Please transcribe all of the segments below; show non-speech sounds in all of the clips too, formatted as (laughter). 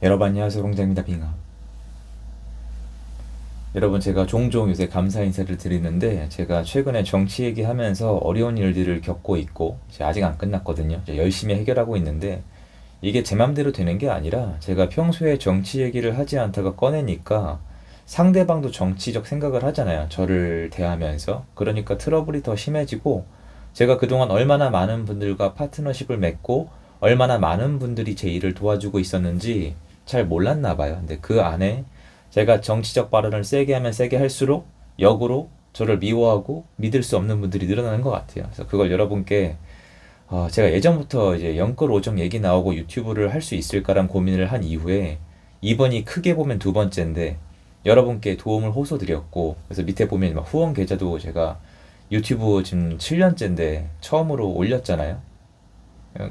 여러분 안녕하세요. 공장입니다. 빙하. 여러분 제가 종종 요새 감사 인사를 드리는데 제가 최근에 정치 얘기하면서 어려운 일들을 겪고 있고 아직 안 끝났거든요. 열심히 해결하고 있는데 이게 제 맘대로 되는 게 아니라 제가 평소에 정치 얘기를 하지 않다가 꺼내니까 상대방도 정치적 생각을 하잖아요. 저를 대하면서. 그러니까 트러블이 더 심해지고 제가 그동안 얼마나 많은 분들과 파트너십을 맺고 얼마나 많은 분들이 제 일을 도와주고 있었는지 잘 몰랐나 봐요. 근데 그 안에 제가 정치적 발언을 세게 하면 세게 할수록 역으로 저를 미워하고 믿을 수 없는 분들이 늘어나는 것 같아요. 그래서 그걸 여러분께 어, 제가 예전부터 이제 영끌 오정 얘기 나오고 유튜브를 할 수 있을까란 고민을 한 이후에 이번이 크게 보면 두 번째인데 여러분께 도움을 호소드렸고 그래서 밑에 보면 막 후원 계좌도 제가 유튜브 지금 7년째인데 처음으로 올렸잖아요.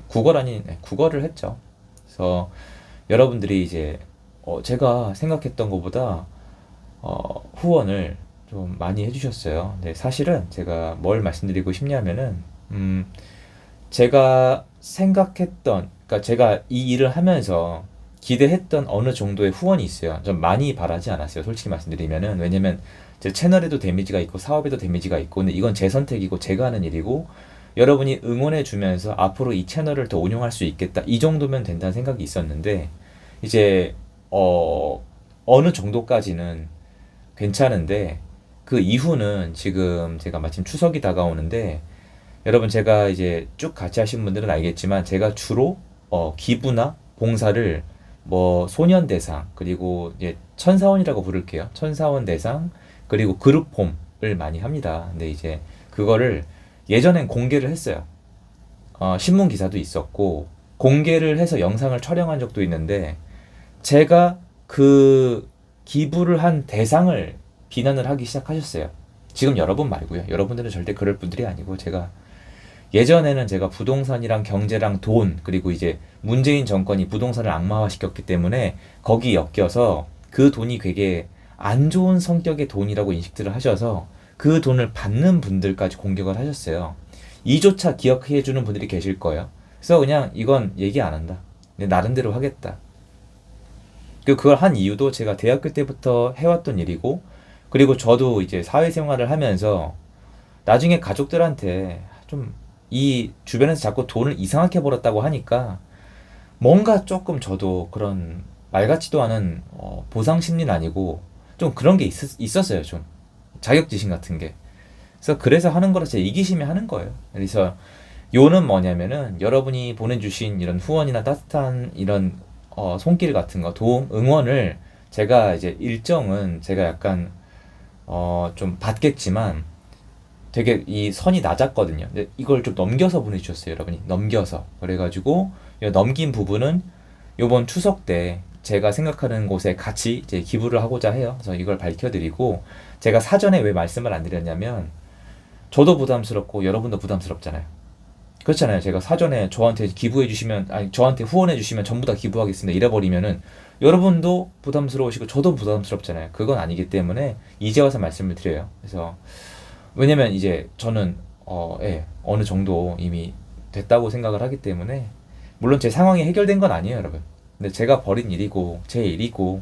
국어를 아닌 네, 국어를 했죠. 그래서 여러분들이 이제 어, 제가 생각했던 것보다 어, 후원을 좀 많이 해주셨어요. 근데 사실은 제가 뭘 말씀드리고 싶냐면은 음, 제가 생각했던 그러니까 제가 이 일을 하면서 기대했던 어느 정도의 후원이 있어요. 좀 많이 바라지 않았어요. 솔직히 말씀드리면은 왜냐면 제 채널에도 데미지가 있고 사업에도 데미지가 있고 근데 이건 제 선택이고 제가 하는 일이고 여러분이 응원해 주면서 앞으로 이 채널을 더 운영할 수 있겠다. 이 정도면 된다는 생각이 있었는데 이제 어 어느 정도까지는 괜찮은데 그 이후는 지금 제가 마침 추석이 다가오는데 여러분 제가 이제 쭉 같이 하신 분들은 알겠지만 제가 주로 어 기부나 봉사를 뭐 소년 대상 그리고 이제 천사원이라고 부를게요. 천사원 대상 그리고 그룹홈을 많이 합니다. 근데 이제 그거를 예전엔 공개를 했어요. 어, 신문 기사도 있었고 공개를 해서 영상을 촬영한 적도 있는데 제가 그 기부를 한 대상을 비난을 하기 시작하셨어요. 지금 여러분 말고요. 여러분들은 절대 그럴 분들이 아니고 제가 예전에는 제가 부동산이랑 경제랑 돈 그리고 이제 문재인 정권이 부동산을 악마화시켰기 때문에 거기 엮여서 그 돈이 되게 안 좋은 성격의 돈이라고 인식들을 하셔서 그 돈을 받는 분들까지 공격을 하셨어요. 이조차 기억해 주는 분들이 계실 거예요. 그래서 그냥 이건 얘기 안 한다. 나름대로 하겠다. 그 그걸 한 이유도 제가 대학교 때부터 해왔던 일이고, 그리고 저도 이제 사회생활을 하면서 나중에 가족들한테 좀 이 주변에서 자꾸 돈을 이상하게 벌었다고 하니까 뭔가 조금 저도 그런 말 같지도 않은 어, 보상 심리는 아니고 좀 그런 게 있, 있었어요. 좀 자격지심 같은 게. 그래서 그래서 하는 거라 제 이기심이 하는 거예요. 그래서 요는 뭐냐면은 여러분이 보내주신 이런 후원이나 따뜻한 이런 어, 손길 같은 거 도움 응원을 제가 이제 일정은 제가 약간 어, 좀 받겠지만 되게 이 선이 낮았거든요. 근데 이걸 좀 넘겨서 보내주셨어요, 여러분이 넘겨서 그래가지고 넘긴 부분은 요번 추석 때 제가 생각하는 곳에 같이 이제 기부를 하고자 해요. 그래서 이걸 밝혀드리고 제가 사전에 왜 말씀을 안 드렸냐면 저도 부담스럽고 여러분도 부담스럽잖아요. 그렇잖아요. 제가 사전에 저한테 기부해 주시면 아니 저한테 후원해 주시면 전부 다 기부하겠습니다. 이래버리면은 여러분도 부담스러우시고 저도 부담스럽잖아요. 그건 아니기 때문에 이제 와서 말씀을 드려요. 그래서 왜냐면 이제 저는 어, 예, 어느 정도 이미 됐다고 생각을 하기 때문에 물론 제 상황이 해결된 건 아니에요, 여러분. 근데 제가 벌인 일이고 제 일이고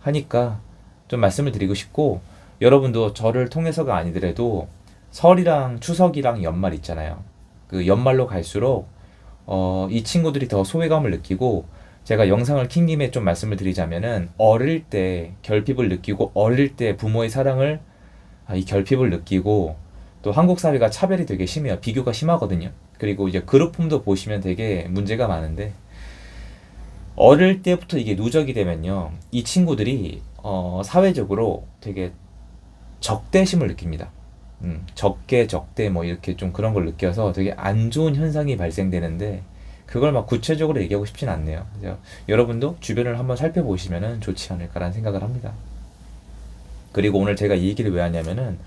하니까 좀 말씀을 드리고 싶고 여러분도 저를 통해서가 아니더라도 설이랑 추석이랑 연말 있잖아요. 그 연말로 갈수록 어, 이 친구들이 더 소외감을 느끼고 제가 영상을 킨 김에 좀 말씀을 드리자면은 어릴 때 결핍을 느끼고 어릴 때 부모의 사랑을 아, 이 결핍을 느끼고 또 한국 사회가 차별이 되게 심해요. 비교가 심하거든요. 그리고 이제 그룹 홈도 보시면 되게 문제가 많은데 어릴 때부터 이게 누적이 되면요. 이 친구들이 어, 사회적으로 되게 적대심을 느낍니다. 음, 적게 적대 뭐 이렇게 좀 그런 걸 느껴서 되게 안 좋은 현상이 발생되는데 그걸 막 구체적으로 얘기하고 싶진 않네요. 그래서 여러분도 주변을 한번 살펴보시면 좋지 않을까라는 생각을 합니다. 그리고 오늘 제가 이 얘기를 왜 하냐면은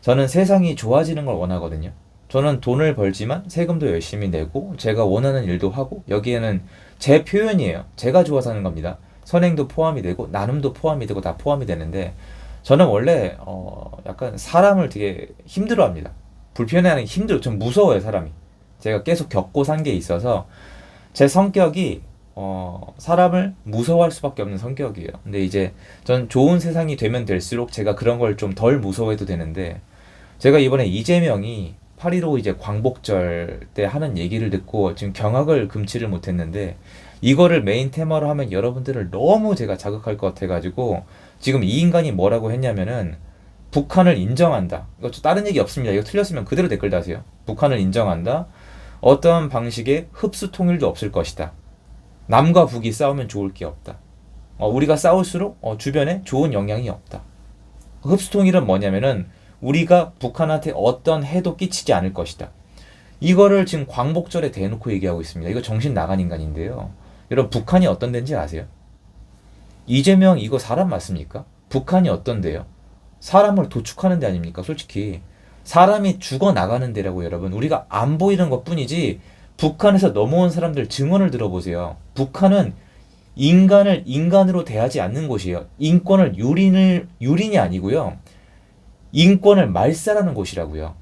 저는 세상이 좋아지는 걸 원하거든요. 저는 돈을 벌지만 세금도 열심히 내고 제가 원하는 일도 하고 여기에는 제 표현이에요. 제가 좋아서 하는 겁니다. 선행도 포함이 되고 나눔도 포함이 되고 다 포함이 되는데 저는 원래 어 약간 사람을 되게 힘들어합니다. 불편해하는 힘들어. 좀 무서워요 사람이. 제가 계속 겪고 산 게 있어서 제 성격이 어, 사람을 무서워할 수밖에 없는 성격이에요. 근데 이제 전 좋은 세상이 되면 될수록 제가 그런 걸 좀 덜 무서워해도 되는데 제가 이번에 이재명이 8.15 이제 광복절 때 하는 얘기를 듣고 지금 경악을 금치를 못했는데 이거를 메인 테마로 하면 여러분들을 너무 제가 자극할 것 같아가지고 지금 이 인간이 뭐라고 했냐면은 북한을 인정한다. 이거 저 다른 얘기 없습니다. 이거 틀렸으면 그대로 댓글 다세요. 북한을 인정한다. 어떠한 방식의 흡수 통일도 없을 것이다. 남과 북이 싸우면 좋을 게 없다. 어, 우리가 싸울수록 어, 주변에 좋은 영향이 없다. 흡수 통일은 뭐냐면은 우리가 북한한테 어떤 해도 끼치지 않을 것이다. 이거를 지금 광복절에 대놓고 얘기하고 있습니다. 이거 정신 나간 인간인데요. 여러분 북한이 어떤 데인지 아세요? 이재명 이거 사람 맞습니까? 북한이 어떤데요? 사람을 도축하는 데 아닙니까? 솔직히 사람이 죽어 나가는 데라고 여러분 우리가 안 보이는 것뿐이지 북한에서 넘어온 사람들 증언을 들어보세요. 북한은 인간을 인간으로 대하지 않는 곳이에요. 인권을 유린을 유린이 아니고요. 인권을 말살하는 곳이라고요.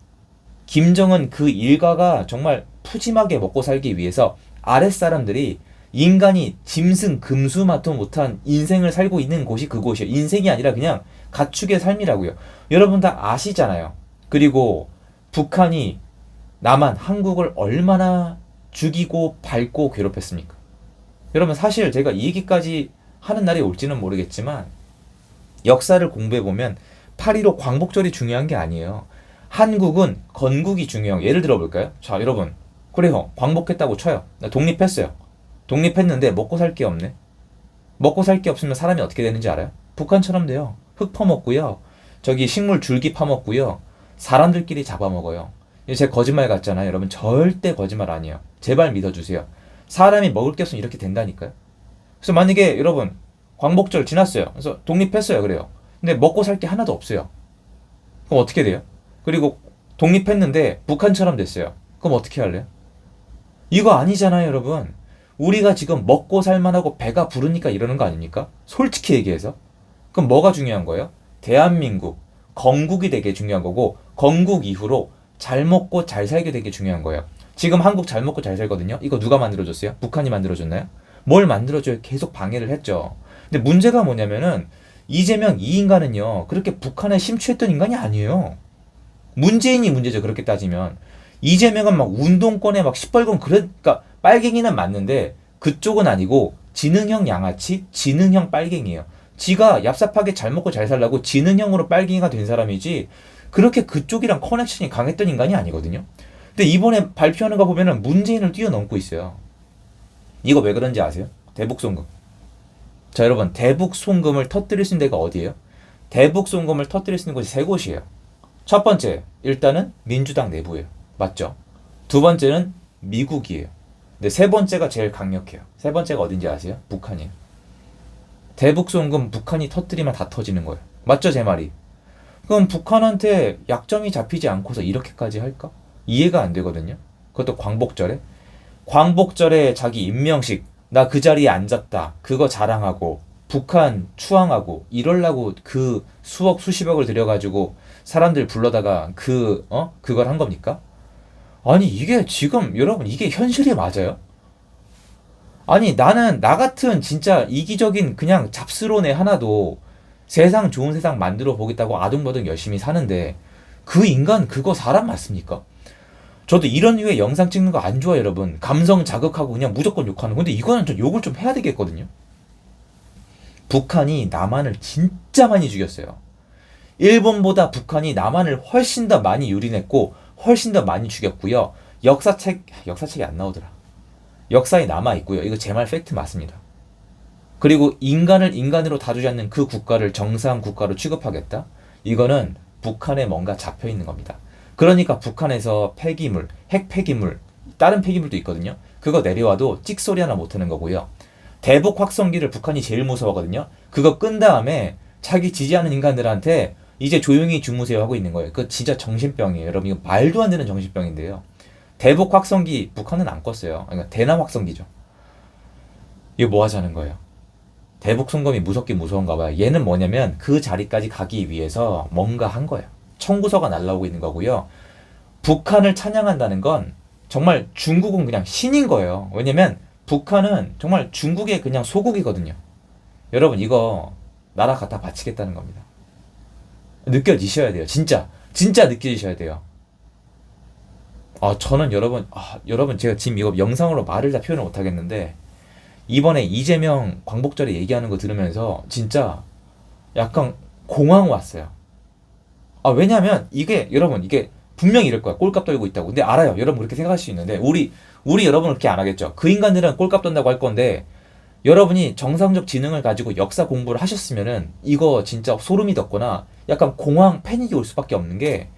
김정은 그 일가가 정말 푸짐하게 먹고 살기 위해서 아랫사람들이 인간이 짐승 금수마토 못한 인생을 살고 있는 곳이 그곳이에요. 인생이 아니라 그냥 가축의 삶이라고요. 여러분 다 아시잖아요. 그리고 북한이 남한, 한국을 얼마나 죽이고 밟고 괴롭혔습니까? 여러분 사실 제가 이 얘기까지 하는 날이 올지는 모르겠지만 역사를 공부해 보면 8.15 광복절이 중요한 게 아니에요. 한국은 건국이 중요한 예를 들어 볼까요? 자 여러분 그래요 광복했다고 쳐요. 독립했어요. 독립했는데 먹고 살 게 없네. 먹고 살 게 없으면 사람이 어떻게 되는지 알아요? 북한처럼 돼요. 흙 퍼먹고요. 저기 식물 줄기 파먹고요. 사람들끼리 잡아먹어요. 제 거짓말 같잖아요. 여러분 절대 거짓말 아니에요. 제발 믿어주세요. 사람이 먹을 게 없으면 이렇게 된다니까요. 그래서 만약에 여러분 광복절 지났어요. 그래서 독립했어요. 그래요. 근데 먹고 살 게 하나도 없어요. 그럼 어떻게 돼요? 그리고 독립했는데 북한처럼 됐어요. 그럼 어떻게 할래요? 이거 아니잖아요, 여러분. 우리가 지금 먹고 살만하고 배가 부르니까 이러는 거 아닙니까? 솔직히 얘기해서. 그럼 뭐가 중요한 거예요? 대한민국, 건국이 되게 중요한 거고, 건국 이후로 잘 먹고 잘 살게 되게 중요한 거예요. 지금 한국 잘 먹고 잘 살거든요? 이거 누가 만들어줬어요? 북한이 만들어줬나요? 뭘 만들어줘요? 계속 방해를 했죠. 근데 문제가 뭐냐면은, 이재명 이 인간은요, 그렇게 북한에 심취했던 인간이 아니에요. 문재인이 문제죠, 그렇게 따지면. 이재명은 막 운동권에 막 시뻘건 그러니까 빨갱이는 맞는데 그쪽은 아니고 지능형 양아치, 지능형 빨갱이에요. 지가 얍삽하게 잘 먹고 잘 살라고 지능형으로 빨갱이가 된 사람이지 그렇게 그쪽이랑 커넥션이 강했던 인간이 아니거든요. 근데 이번에 발표하는 거 보면은 문재인을 뛰어넘고 있어요. 이거 왜 그런지 아세요? 대북 송금. 자, 여러분, 대북 송금을 터뜨릴 수 있는 데가 어디예요? 대북 송금을 터뜨릴 수 있는 곳이 세 곳이에요. 첫 번째, 일단은 민주당 내부예요. 맞죠? 두 번째는 미국이에요. 근데 세 번째가 제일 강력해요. 세 번째가 어딘지 아세요? 북한이에요. 대북 송금 북한이 터뜨리면 다 터지는 거예요. 맞죠, 제 말이? 그럼 북한한테 약점이 잡히지 않고서 이렇게까지 할까? 이해가 안 되거든요. 그것도 광복절에. 광복절에 자기 임명식, 나 그 자리에 앉았다. 그거 자랑하고, 북한 추앙하고, 이럴라고 그 수억, 수십억을 들여가지고 사람들 불러다가 그, 어? 그걸 한 겁니까? 아니, 이게 지금, 여러분, 이게 현실이 맞아요? 아니, 나는, 나 같은 진짜 이기적인 그냥 잡스러운 애 하나도 세상 좋은 세상 만들어 보겠다고 아둥바둥 열심히 사는데 그 인간 그거 사람 맞습니까? 저도 이런 류의 영상 찍는 거 안 좋아요, 여러분. 감성 자극하고 그냥 무조건 욕하는. 근데 이거는 좀 욕을 좀 해야 되겠거든요. 북한이 남한을 진짜 많이 죽였어요. 일본보다 북한이 남한을 훨씬 더 많이 유린했고 훨씬 더 많이 죽였고요. 역사책 역사책이 안 나오더라. 역사에 남아 있고요. 이거 제 말 팩트 맞습니다. 그리고 인간을 인간으로 다루지 않는 그 국가를 정상 국가로 취급하겠다? 이거는 북한에 뭔가 잡혀 있는 겁니다. 그러니까 북한에서 폐기물, 핵 폐기물, 다른 폐기물도 있거든요. 그거 내려와도 찍소리 하나 못 하는 거고요. 대북 확성기를 북한이 제일 무서워하거든요. 그거 끈 다음에 자기 지지하는 인간들한테 이제 조용히 주무세요 하고 있는 거예요. 그 진짜 정신병이에요. 여러분 이거 말도 안 되는 정신병인데요. 대북 확성기 북한은 안 껐어요. 그러니까 대남 확성기죠. 이거 뭐 하자는 거예요? 대북 송금이 무섭긴 무서운가 봐요. 얘는 뭐냐면 그 자리까지 가기 위해서 뭔가 한 거예요. 청구서가 날라오고 있는 거고요. 북한을 찬양한다는 건 정말 중국은 그냥 신인 거예요. 왜냐면 북한은 정말 중국의 그냥 소국이거든요. 여러분 이거 나라 갖다 바치겠다는 겁니다. 느껴지셔야 돼요. 진짜 진짜 느껴지셔야 돼요. 아 저는 여러분 아 여러분 제가 지금 이거 영상으로 말을 다 표현을 못 하겠는데 이번에 이재명 광복절에 얘기하는 거 들으면서 진짜 약간 공황 왔어요. 아 왜냐면 이게 여러분 이게 분명히 이럴 거야 꼴값 떨고 있다고. 근데 알아요. 여러분 그렇게 생각할 수 있는데 우리 우리 여러분은 그렇게 안 하겠죠. 그 인간들은 꼴값 떤다고 할 건데 여러분이 정상적 지능을 가지고 역사 공부를 하셨으면은 이거 진짜 소름이 돋거나 약간 공황 패닉이 올 수밖에 없는 게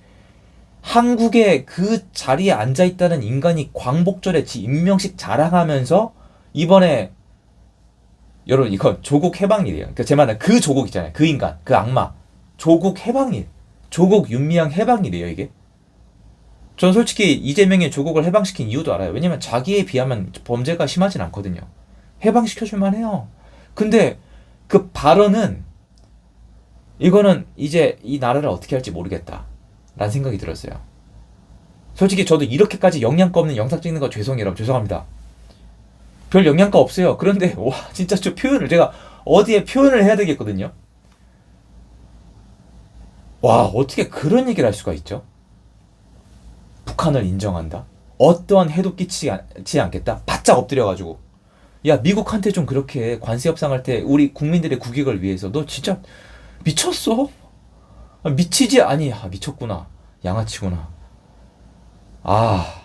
한국에 그 자리에 앉아 있다는 인간이 광복절에 지 임명식 자랑하면서 이번에 여러분 이거 조국 해방일이에요. 그러니까 제 말은 그 조국 있잖아요. 그 인간, 그 악마. 조국 해방일. 조국 윤미향 해방일이에요, 이게. 전 솔직히 이재명이 조국을 해방시킨 이유도 알아요. 왜냐면 자기에 비하면 범죄가 심하진 않거든요. 해방시켜줄만 해요. 근데 그 발언은 이거는 이제 이 나라를 어떻게 할지 모르겠다. 라는 생각이 들었어요. 솔직히 저도 이렇게까지 영양가 없는 영상 찍는 거 죄송해요. 죄송합니다. 별 영양가 없어요. 그런데 (laughs) 와 진짜 저 표현을 제가 어디에 표현을 해야 되겠거든요. 와 어떻게 그런 얘기를 할 수가 있죠? 북한을 인정한다. 어떠한 해도 끼치지 않겠다. 바짝 엎드려가지고 야 미국한테 좀 그렇게 관세 협상할 때 우리 국민들의 국익을 위해서 너 진짜 미쳤어? 아, 미치지 아니 아, 미쳤구나 양아치구나 아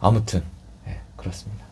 아무튼 예, 그렇습니다.